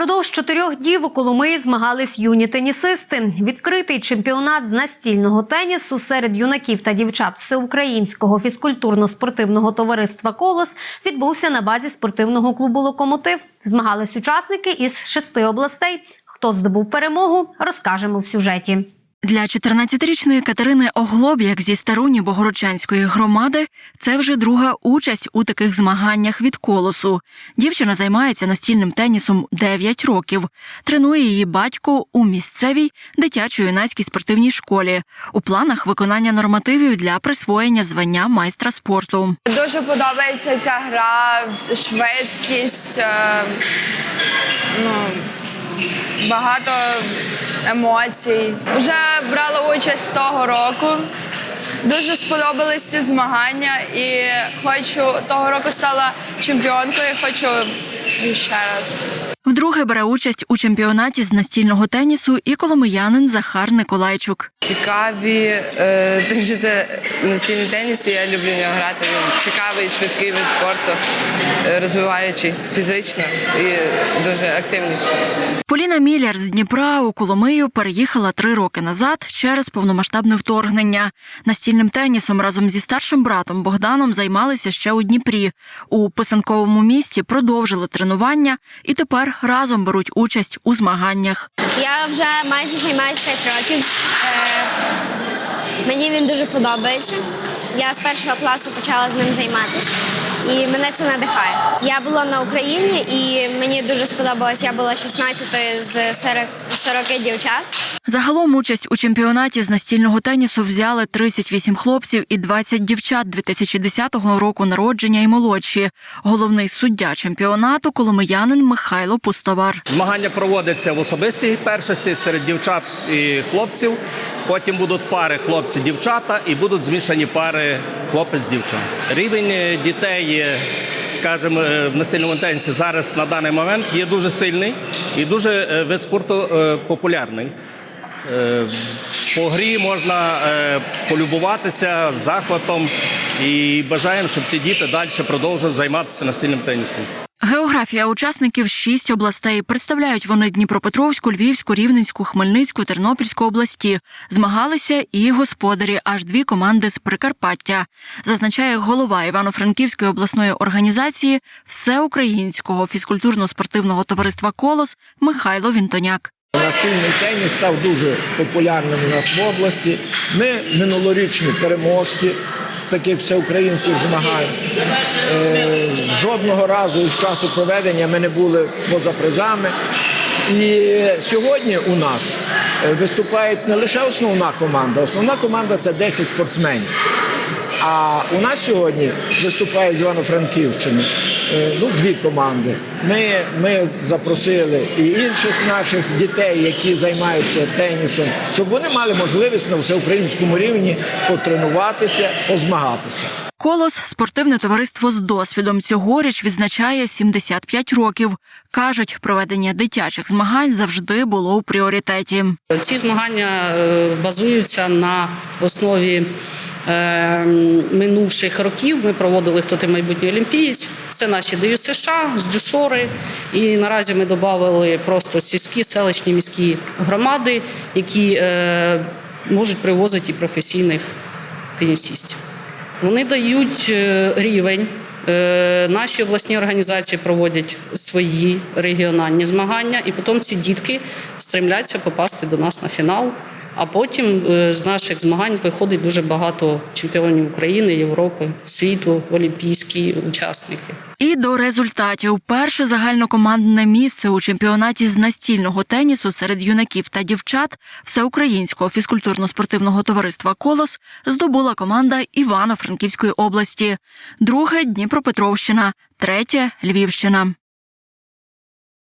Упродовж чотирьох днів у Коломиї змагались юні тенісисти. Відкритий чемпіонат з настільного тенісу серед юнаків та дівчат всеукраїнського фізкультурно-спортивного товариства Колос відбувся на базі спортивного клубу Локомотив. Змагались учасники із шести областей. Хто здобув перемогу, розкажемо в сюжеті. Для 14-річної Катерини Оглоб'як зі Старуні Богородчанської громади це вже друга участь у таких змаганнях від колосу. Дівчина займається настільним тенісом 9 років. Тренує її батько у місцевій дитячо-юнацькій спортивній школі. У планах виконання нормативів для присвоєння звання майстра спорту. Дуже подобається ця гра, швидкість, е, ну, багато емоцій. Вже брала участь того року. Дуже сподобались ці змагання і хочу того року стала чемпіонкою. Хочу ще раз. Вдруге бере участь у чемпіонаті з настільного тенісу і коломиянин Захар Николайчук. Цікаві, е, тому що це настільний теніс, і я люблю в нього грати. Він цікавий, швидкий вид спорту, е, розвиваючий фізично і дуже активний. Поліна Міляр з Дніпра у Коломию переїхала три роки назад через повномасштабне вторгнення. Настільним тенісом разом зі старшим братом Богданом займалися ще у Дніпрі. У писанковому місті продовжили тренування і тепер разом беруть участь у змаганнях. Я вже майже займаюся 5 років. Е, мені він дуже подобається. Я з першого класу почала з ним займатися, і мене це надихає. Я була на Україні і мені дуже сподобалось. Я була 16-ю з 40, 40 дівчат. Загалом участь у чемпіонаті з настільного тенісу взяли 38 хлопців і 20 дівчат 2010 року народження і молодші. Головний суддя чемпіонату коломиянин Михайло Пустовар. Змагання проводяться в особистій першості серед дівчат і хлопців. Потім будуть пари хлопці-дівчата і будуть змішані пари хлопець-дівчат. Рівень е, дітей, е, скажімо, е, в настільному тенісі зараз на даний момент є дуже сильний і дуже е, вид спорту е, популярний. Е, По грі можна е, полюбуватися з захватом і бажаємо, щоб ці діти далі продовжували займатися настільним тенісом. Географія учасників шість областей. Представляють вони Дніпропетровську, Львівську, Рівненську, Хмельницьку, Тернопільську області. Змагалися і господарі, аж дві команди з Прикарпаття. Зазначає голова Івано-Франківської обласної організації Всеукраїнського фізкультурно-спортивного товариства Колос Михайло Вінтоняк. Настільний теніс став дуже популярним у нас в області. Ми минулорічні переможці таких всеукраїнських змагань. Е, жодного разу із часу проведення ми не були поза призами. І сьогодні у нас виступає виступають не лише основна команда, основна команда це 10 спортсменів. А у нас сьогодні виступає з Івано-Франківщини е, ну, дві команди. Ми, ми запросили і інших наших дітей, які займаються тенісом, щоб вони мали можливість на всеукраїнському рівні потренуватися, позмагатися. Колос спортивне товариство з досвідом цьогоріч відзначає 75 років. кажуть, проведення дитячих змагань завжди було у пріоритеті. Ці змагання е, базуються на основі минувших років. Ми проводили хто ти майбутній олімпієць. Це наші ДЮ США з Дюшори. І наразі ми додали просто сільські, селищні міські громади, які е, можуть привозити і професійних тенісістів. Вони дають е, рівень. Е, Наші обласні організації проводять свої регіональні змагання, і потім ці дітки стремляться попасти до нас на фінал. А потім е, з наших змагань виходить дуже багато чемпіонів України, Європи, світу, олімпійські учасники. І до результатів перше загальнокомандне місце у чемпіонаті з настільного тенісу серед юнаків та дівчат Всеукраїнського фізкультурно-спортивного товариства Колос здобула команда Івано-Франківської області, друге Дніпропетровщина, третє Львівщина.